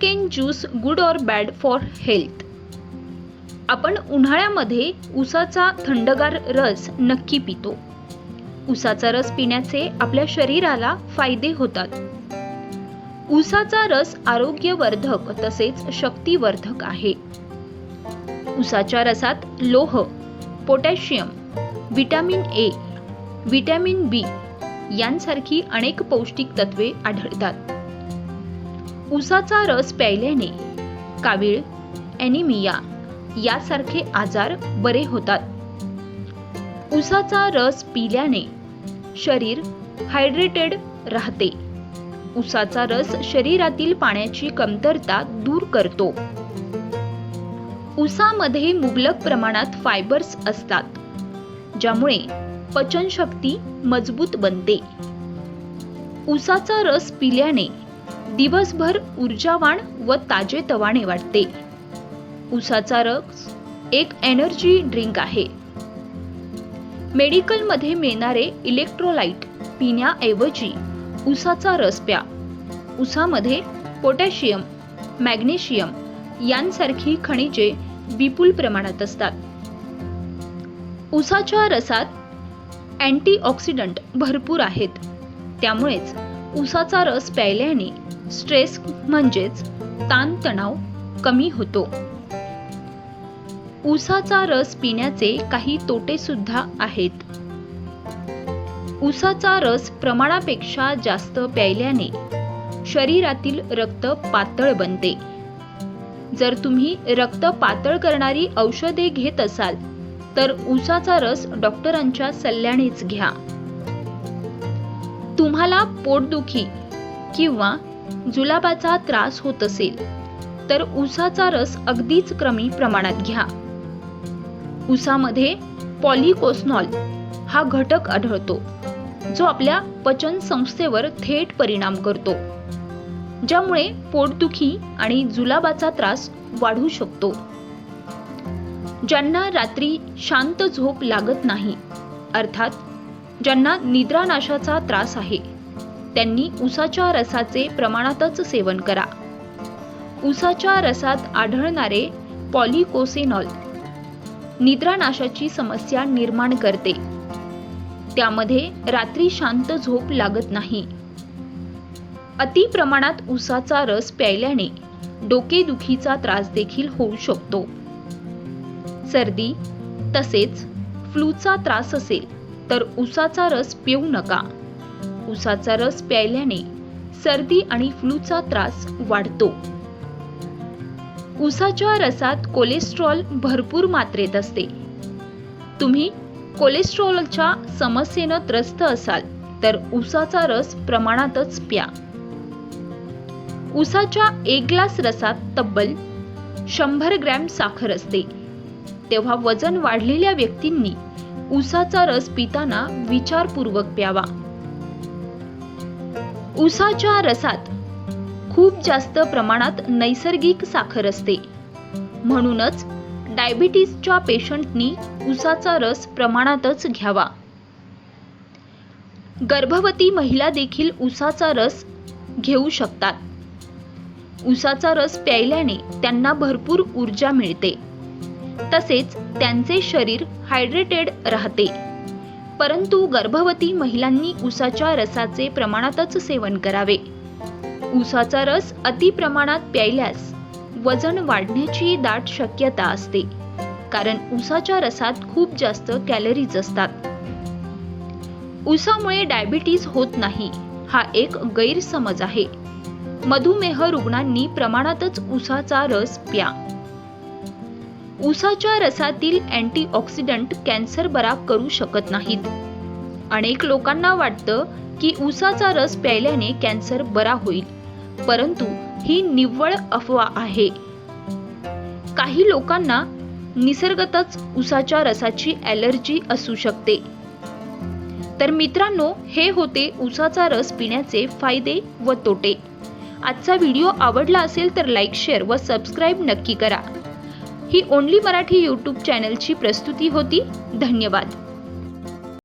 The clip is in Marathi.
Cane juice good or bad for health आपण उन्हाळ्यामध्ये उसाचा थंडगार रस नक्की पितो. उसाचा रस पिण्याचे आपल्या शरीराला फायदे होतात. उसाचा रस आरोग्यवर्धक तसेच शक्तिवर्धक आहे. उसाच्या रसात लोह potassium vitamin A vitamin B यांसारखी अनेक पौष्टिक तत्वे आढळतात. उसाचा रस प्यायल्याने कावीळ ॲनिमिया यासारखे आजार बरे होतात. उसाचा रस पिल्याने शरीर हायड्रेटेड राहते. उसाचा रस शरीरातील पाण्याची कमतरता दूर करतो. उसामध्ये मुबलक प्रमाणात फायबर्स असतात ज्यामुळे पचनशक्ती मजबूत बनते. उसाचा रस पिल्याने दिवसभर ऊर्जावान व ताजेतवाने वाटते. उसाचा रस एक एनर्जी ड्रिंक आहे. मेडिकलमध्ये मिळणारे इलेक्ट्रोलाइट पिण्याऐवजी उसाचा रस प्या. उसामध्ये पोटॅशियम मॅग्नेशियम यांसारखी खनिजे विपुल प्रमाणात असतात. उसाच्या रसात अँटीऑक्सिडंट भरपूर आहेत. त्यामुळेच उसाचा रस प्यायल्याने स्ट्रेस म्हणजेच ताणतणाव कमी होतो. उसाचा रस पिण्याचे काही तोटे सुद्धा आहेत. उसाचा रस प्रमाणापेक्षा जास्त प्यायल्याने शरीरातील रक्त पातळ बनते. जर तुम्ही रक्त पातळ करणारी औषधे घेत असाल तर उसाचा रस डॉक्टरांच्या सल्ल्यानेच घ्या. तुम्हाला पोटदुखी किंवा जुलाबाचा त्रास होत असेल तर उसाचा रस अगदीच कमी प्रमाणात घ्या. उसामध्ये पॉलिकोस्नॉल हा घटक आढळतो जो आपल्या पचन संस्थेवर थेट परिणाम करतो ज्यामुळे पोटदुखी आणि जुलाबाचा त्रास वाढू शकतो. ज्यांना रात्री शांत झोप लागत नाही अर्थात ज्यांना निद्रानाशाचा त्रास आहे. त्यांनी उसाच्या रसाचे प्रमाणातच सेवन करा. उसाच्या रसात आढळणारे पॉलिकोसेनॉल निद्रानाशाची समस्या निर्माण करते. त्यामध्ये रात्री शांत झोप लागत नाही. अति प्रमाणात उसाचा रस प्यायल्याने डोकेदुखीचा त्रास देखील होऊ शकतो. सर्दी तसेच फ्लूचा त्रास असेल. तर उसाचा रस पिऊ नका. उसाचा रस प्यायल्याने सर्दी आणि फ्लूचा त्रास वाढतो. उसाच्या रसात कोलेस्ट्रॉल भरपूर मात्रेत असते. तुम्ही कोलेस्ट्रॉलच्या समस्येनं त्रस्त असाल तर उसाचा रस प्रमाणातच प्या. उसाच्या एक ग्लास रसात तब्बल शंभर ग्रॅम साखर असते. तेव्हा वजन वाढलेल्या व्यक्तींनी उसाचा रस पिताना विचारपूर्वक प्यावा. उसाच्या रसात खूप जास्त प्रमाणात नैसर्गिक साखर असते. म्हणूनच डायबिटीसच्या पेशंटनी उसाचा रस प्रमाणातच घ्यावा. गर्भवती महिला देखील उसाचा रस घेऊ शकतात. उसाचा रस प्यायल्याने त्यांना भरपूर ऊर्जा मिळते. तसेच त्यांचे शरीर हायड्रेटेड राहते. परंतु गर्भवती महिलांनी उसाच्या रसाचे प्रमाणातच सेवन करावे. उसाचा रस अति प्रमाणात प्यायल्यास वजन वाढण्याची दाट शक्यता असते कारण उसाच्या रसात खूप जास्त कॅलरीज असतात. उसामुळे डायबिटीज होत नाही हा एक गैरसमज आहे. मधुमेह रुग्णांनी प्रमाणातच उसाचा रस प्या. उसाच्या रसातील अँटीऑक्सिडंट कॅन्सर बरा करू शकत नाहीत. अनेक लोकांना वाटतं की उसाचा रस प्यायल्याने कॅन्सर बरा होईल परंतु ही निव्वळ अफवा आहे. काही लोकांना निसर्गतच उसाच्या रसाची ॲलर्जी असू शकते. तर मित्रांनो हे होते उसाचा रस पिण्याचे फायदे व तोटे. आजचा व्हिडिओ आवडला असेल तर लाईक शेअर व सबस्क्राईब नक्की करा. ही ओनली मराठी यूट्यूब चॅनलची प्रस्तुती होती. धन्यवाद.